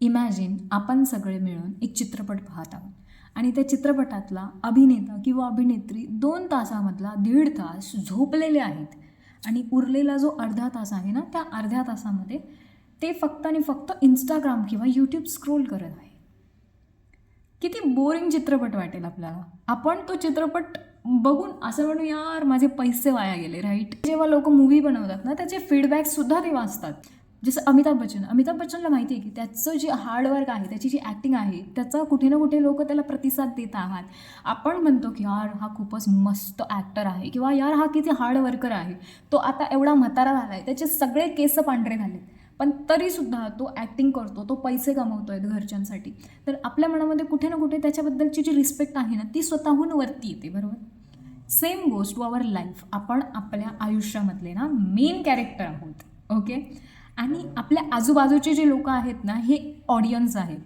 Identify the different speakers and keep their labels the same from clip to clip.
Speaker 1: Imagine आपण सगळे मिळून एक चित्रपट पाहत आहोत. आणि त्या चित्रपटातला अभिनेता किंवा अभिनेत्री दोन तासामधला दीड तास झोपलेले आहेत. आणि उरलेला जो अर्धा तास आहे ना त्या अर्ध्या तासामध्ये ते फक्त आणि फक्त इंस्टाग्राम किंवा यूट्यूब स्क्रोल करत आहे किती बोरिंग चित्रपट वाटेल आपल्याला. आपण तो चित्रपट बघून असं म्हणू यार माझे पैसे वाया गेले राईट जेव्हा लोक मूवी बनवतात ना त्याचे फीडबॅकसुद्धा ते वाचतात. जसं अमिताभ बच्चन. अमिताभ बच्चनला माहिती आहे की त्याचं जे हार्डवर्क आहे त्याची जी ॲक्टिंग आहे त्याचा कुठे ना कुठे लोक त्याला प्रतिसाद देत आहात. आपण म्हणतो की यार हा खूपच मस्त ॲक्टर आहे किंवा यार हा किती हार्ड वर्कर आहे. तो आता एवढा म्हातारा झाला आहे त्याचे सगळे केस पांढरे झालेत. पण तरीसुद्धा तो ॲक्टिंग करतो तो पैसे कमवतो आहे घरच्यांसाठी. तर आपल्या मनामध्ये कुठे ना कुठे त्याच्याबद्दलची जी रिस्पेक्ट आहे ना ती स्वतःहून वरती येते बरोबर? सेम गोष्ट टू आवर लाईफ आपण आपल्या आयुष्यामधले ना मेन कॅरेक्टर आहोत. ओके आणि आपल्या आजूबाजूचे जे लोक आहेत ना हे ऑडियन्स आहेत.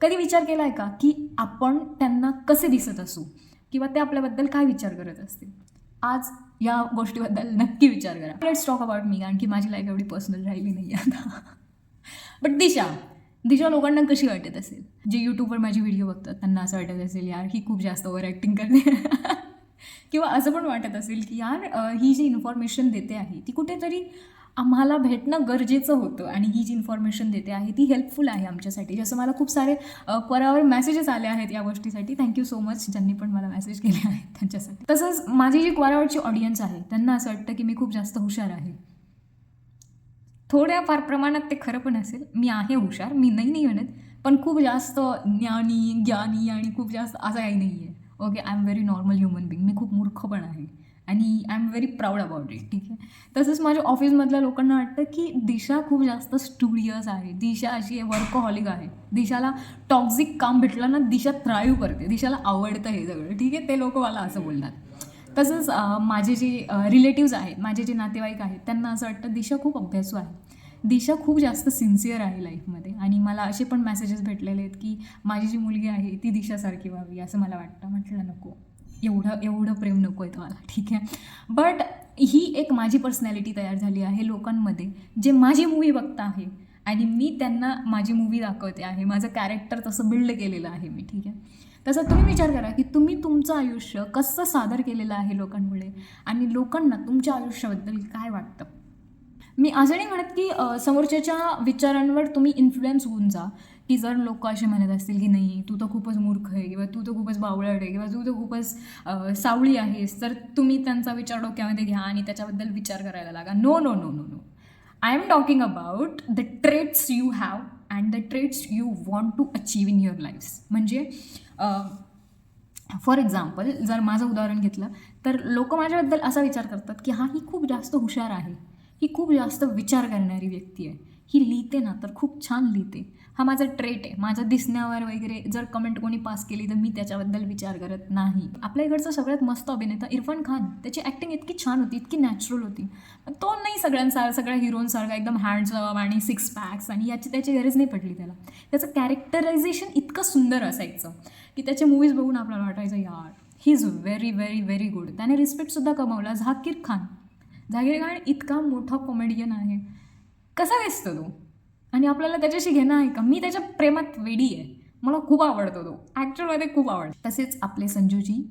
Speaker 1: कधी विचार केला आहे का की आपण त्यांना कसे दिसत असू? किंवा ते आपल्याबद्दल काय विचार करत असतील? आज या गोष्टीबद्दल नक्की विचार करा. लेट्स टॉक अबाउट मी कारण की माझी लाईफ एवढी पर्सनल राहिली नाही आता. बट दिशा दिशा लोकांना कशी वाटत असेल? जे यूट्यूबवर माझी व्हिडिओ बघतात त्यांना असं वाटत असेल यार ही खूप जास्त ओव्हर ॲक्टिंग करते. किंवा असं पण वाटत असेल की यार ही जी इन्फॉर्मेशन देते आहे ती कुठेतरी आम्हाला भेटणं गरजेचं होतं आणि ही जी इन्फॉर्मेशन देते आहे ती हेल्पफुल आहे आमच्यासाठी. जसं मला खूप सारे परावर मेसेजेस आले आहेत या गोष्टीसाठी. थँक्यू सो मच ज्यांनी पण मला मेसेज केले आहेत त्यांच्यासाठी. तसंच माझी जी क्वारावरची ऑडियन्स आहे त्यांना असं वाटतं की मी खूप जास्त हुशार आहे. थोड्या फार प्रमाणात ते खरं पण असेल. मी आहे हुशार. मी नाही नाही म्हणत. पण खूप जास्त ज्ञानी ज्ञानी आणि खूप जास्त असं काही नाही आहे okay I am very normal human being मी खूप मूर्ख पण आहे. आणि I am very proud about it ठीक आहे? तसंच माझ्या ऑफिसमधल्या लोकांना वाटतं की दिशा खूप जास्त स्टुडियस आहे. दिशा अशी आहे वर्कहॉलिक आहे. दिशाला टॉक्झिक काम भेटलं ना दिशा थ्राईव्ह करते. दिशाला आवडतं हे सगळं ठीक आहे? ते लोक मला असं बोलतात. तसंच माझे जे रिलेटिव्ज आहेत माझे जे नातेवाईक आहेत त्यांना असं वाटतं दिशा खूप अभ्यासू आहे. दिशा खूप जास्त सिन्सिअर आहे लाईफमध्ये आणि मला असे पण मेसेजेस भेटलेले आहेत की माझी जी मुलगी आहे ती दिशासारखी व्हावी असं मला वाटतं. म्हटलं नको. एवढं एवढं प्रेम नको आहे तुम्हाला. ठीक आहे? बट ही एक माझी पर्सनॅलिटी तयार झाली आहे लोकांमध्ये जे माझी मूवी बघता आहे आणि मी त्यांना माझी मूवी दाखवते आहे माझं कॅरेक्टर तसं बिल्ड केलेलं आहे मी ठीक आहे? तसं तुम्ही विचार करा की तुम्ही तुमचं आयुष्य कसं सादर केलेलं आहे लोकांमुळे आणि लोकांना तुमच्या आयुष्याबद्दल काय वाटतं? मी असं नाही म्हणत की समोरच्याच्या विचारांवर तुम्ही इन्फ्लुएन्स होऊन जा. की जर लोक असे म्हणत असतील की नाही तू तर खूपच मूर्ख आहे किंवा तू तर खूपच बावळट आहे किंवा तू तर खूपच सावळी आहेस तर तुम्ही त्यांचा विचार डोक्यामध्ये घ्या आणि त्याच्याबद्दल विचार करायला लागा. No no no no no I am talking about the traits you have and the traits you want to achieve in your life म्हणजे फॉर एक्झाम्पल जर माझं उदाहरण घेतलं तर लोक माझ्याबद्दल असा विचार करतात की हा ही खूप जास्त हुशार आहे. ही खूप जास्त विचार करणारी व्यक्ती आहे. ही लिहिते ना तर खूप छान लिहिते. हा माझा ट्रेट आहे. माझ्या दिसण्यावर वगैरे जर कमेंट कोणी पास केली तर मी त्याच्याबद्दल विचार करत नाही. आपल्या इकडचा सगळ्यात मस्त अभिनेता इरफान खान. त्याची ॲक्टिंग इतकी छान होती इतकी नॅचरल होती. पण तो नाही सगळ्यांसार सगळ्या हिरोनसारखा एकदम हँडसम आणि सिक्स पॅक्स आणि याची त्याची गरज नाही पडली त्याला. त्याचं कॅरेक्टरायझेशन इतकं सुंदर असायचं की त्याचे मूवीज बघून आपल्याला वाटायचं यार he is very very very good त्याने रिस्पेक्टसुद्धा कमावला. झाकीर खान. झाकीर खान इतका मोठा कॉमेडियन आहे. कसा दिसतो तो? आणि आपल्याला त्याच्याशी घेणं आहे का? मी त्याच्या प्रेमात वेडी आहे. मला खूप आवडतो तो. ॲक्च्युअलमध्ये खूप आवडतो. तसेच आपले संजूजी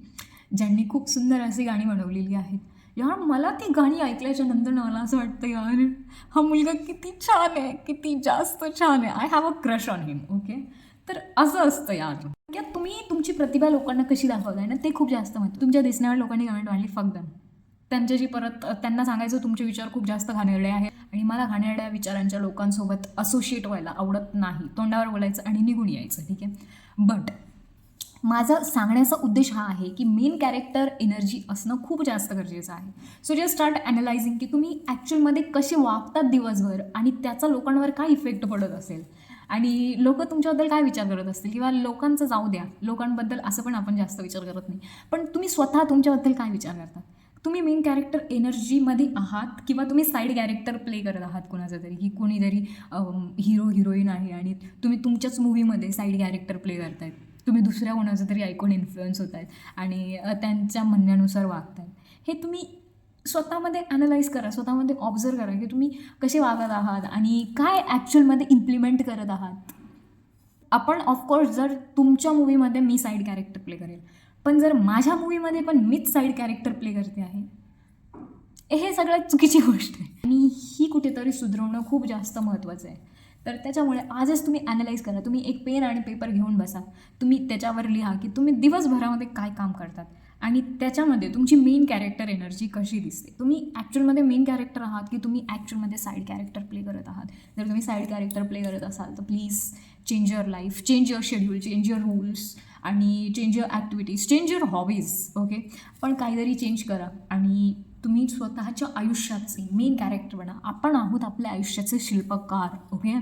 Speaker 1: ज्यांनी खूप सुंदर अशी गाणी बनवलेली आहेत. यार मला ती गाणी ऐकल्याच्या नंतर मला असं वाटतं यार हा मुलगा किती छान आहे. किती जास्त छान आहे. I have a crush on him okay तर असं असतं यार. की तुम्ही तुमची प्रतिभा लोकांना कशी दाखवताय ना ते खूप जास्त म्हणतो तुमच्या दिसण्यावर लोकांनी कमेंट मांडली फक्त त्यांच्याशी परत त्यांना सांगायचं तुमचे विचार खूप जास्त घाणेरडे आहेत आणि मला घाणेरड्या विचारांच्या लोकांसोबत असोशिएट व्हायला आवडत नाही. तोंडावर बोलायचं आणि निघून यायचं ठीक आहे? बट माझा सांगण्याचा उद्देश हा आहे की मेन कॅरेक्टर एनर्जी असणं खूप जास्त गरजेचं आहे. सो जस्ट स्टार्ट ॲनालायझिंग की तुम्ही ॲक्च्युअलमध्ये कसे वागतात दिवसभर आणि त्याचा लोकांवर काय इफेक्ट पडत असेल? आणि लोक तुमच्याबद्दल काय विचार करत असतील? किंवा लोकांचं जाऊ द्या लोकांबद्दल असं पण आपण जास्त विचार करत नाही. पण तुम्ही स्वतः तुमच्याबद्दल काय विचार करतात तुम्ही मेन कॅरेक्टर एनर्जीमध्ये आहात किंवा तुम्ही साईड कॅरेक्टर प्ले करत आहात कोणाचं तरी? की कोणीतरी हिरो हिरोईन आहे आणि तुम्ही तुमच्याच मूवीमध्ये साईड कॅरेक्टर प्ले करतायत. तुम्ही दुसऱ्या कोणाचं तरी ऐकून इन्फ्लुएन्स होत आहेत आणि त्यांच्या म्हणण्यानुसार वागतायत. हे तुम्ही स्वतःमध्ये ॲनलाईज करा स्वतःमध्ये ऑब्झर्व करा की तुम्ही कसे वागत आहात आणि काय ॲक्च्युअलमध्ये इम्प्लिमेंट करत आहात. आपण ऑफकोर्स जर तुमच्या मूवीमध्ये मी साईड कॅरेक्टर प्ले करेल. पण जर माझ्या मूवीमध्ये पण मीच साईड कॅरेक्टर प्ले करते आहे हे सगळ्यात चुकीची गोष्ट आहे. आणि ही कुठेतरी सुधारवणं खूप जास्त महत्त्वाचं आहे. तर त्याच्यामुळे आजच तुम्ही ॲनालाइज करा. तुम्ही एक पेन आणि पेपर घेऊन बसा. तुम्ही त्याच्यावर लिहा की तुम्ही दिवसभरामध्ये काय काम करतात आणि त्याच्यामध्ये तुमची मेन कॅरेक्टर एनर्जी कशी दिसते. तुम्ही ॲक्च्युअलमध्ये मेन कॅरेक्टर आहात की तुम्ही ॲक्च्युअलमध्ये साईड कॅरेक्टर प्ले करत आहात? जर तुम्ही साईड कॅरेक्टर प्ले करत असाल तर please change your life change your schedule change your rules आणि change your activities change your hobbies okay पण काहीतरी चेंज करा आणि तुम्ही स्वतःच्या आयुष्याचे मेन कॅरेक्टर बना. आपण आहोत आपल्या आयुष्याचे शिल्पकार ओके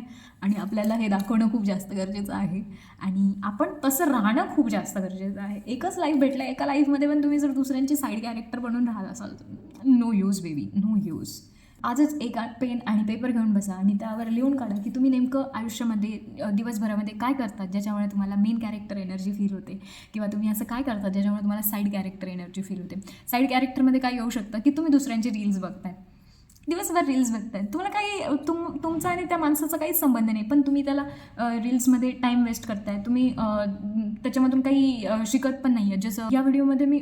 Speaker 1: आणि आपल्याला हे दाखवणं खूप जास्त गरजेचं आहे. आणि आपण तसं राहणं खूप जास्त गरजेचं आहे. एकच लाईफ भेटलं एका लाईफमध्ये पण तुम्ही जर दुसऱ्यांची साईड कॅरेक्टर बनून राहत असाल तर no use baby no use आजच एक पेन आणि पेपर घेऊन बसा आणि त्यावर लिहून काढा की तुम्ही नेमकं आयुष्यामध्ये दिवसभरामध्ये काय करतात ज्याच्यामुळे तुम्हाला मेन कॅरेक्टर एनर्जी फील होते? किंवा तुम्ही असं काय करतात ज्याच्यामुळे तुम्हाला साईड कॅरेक्टर एनर्जी फील होते? साईड कॅरेक्टरमध्ये काय येऊ शकतं की तुम्ही दुसऱ्यांचे रील्स बघताय. दिवसभर रील्स बघताय. तुम्हाला काही तुम तुमचा आणि त्या माणसाचा काहीच संबंध नाही. पण तुम्ही त्याला रील्समध्ये टाईम वेस्ट करताय. तुम्ही त्याच्यामधून काही शिकत पण नाही आहे जसं या व्हिडिओमध्ये मी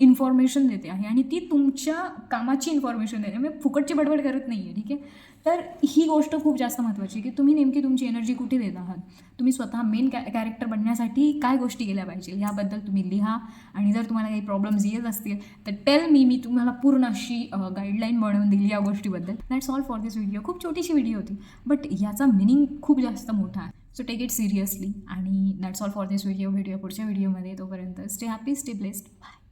Speaker 1: इन्फॉर्मेशन देते आहे आणि ती तुमच्या कामाची इन्फॉर्मेशन देते. मी फुकटची बडबड करत नाही आहे ठीक आहे? तर ही गोष्ट खूप जास्त महत्त्वाची की तुम्ही नेमकी तुमची एनर्जी कुठे देत आहात? तुम्ही स्वतः मेन कॅ कॅरेक्टर बनण्यासाठी काय गोष्टी केल्या पाहिजे? ह्याबद्दल तुम्ही लिहा आणि जर तुम्हाला काही प्रॉब्लेम्स येत असतील तर टेल मी मी तुम्हाला पूर्ण अशी गाईडलाईन बनवून दिली या गोष्टीबद्दल. That's all for this video खूप छोटीशी व्हिडिओ होती बट याचा मिनिंग खूप जास्त मोठा आहे. सो टेक इट सिरियसली आणि that's all for this video video पुढच्या व्हिडिओमध्ये तोपर्यंत stay happy stay blessed bye